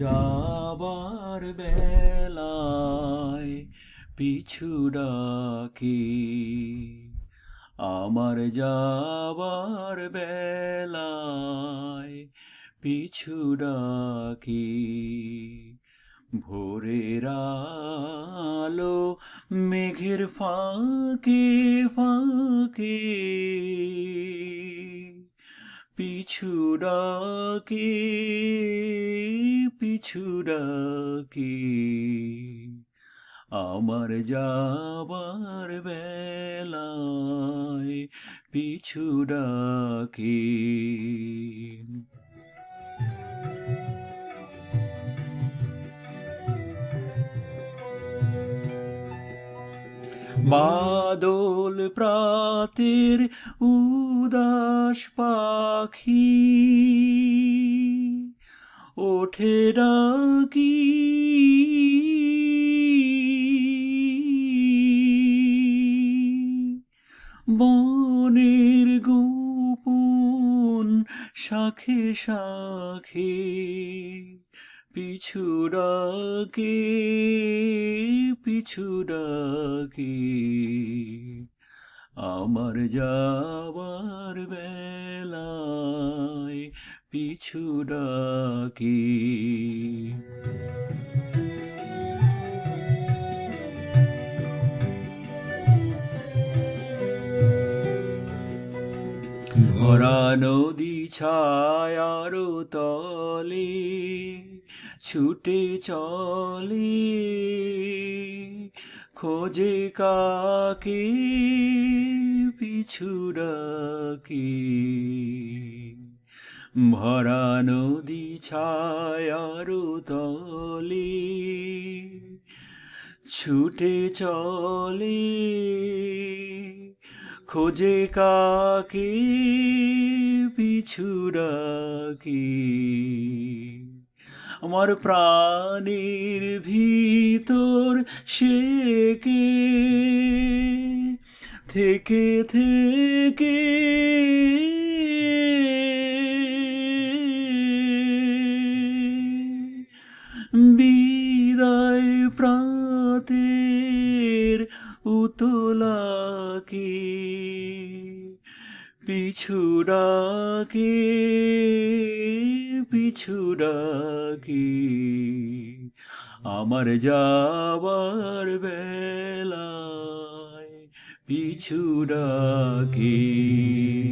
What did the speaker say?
যাবার বেলায় পিছু ডাকে। আমার যাবার বেলায় পিছু ডাকে। ভোরের আলো মেঘের ফাঁকে ফাঁকে পিছু ডাকে। পিছু ডাকে আমার যাবার বেলায় পিছু ডাকে। বাদল প্রাতের উদাস পাখি। ওঠে ডাকি। বনের গোপন শাখে শাখে পিছু ডাকে পিছু ডাকে। আমার যাবার বেলায় পিছু ডাকে। ভরা নদী ছায়ার তলে ছুটে চলে। খোঁজে কাকে পিছু ডাকে? ভরা নদী ছায়ার তলে ছুটে চলে, খোঁজে কাকে পিছু ডাকে? আমার প্রাণের ভিতর সে কে? থেকে থেকে বিদায় প্রাতের উতলাকে পিছু ডাকে পিছু ডাকে। আমার যাবার বেলায় পিছু ডাকে।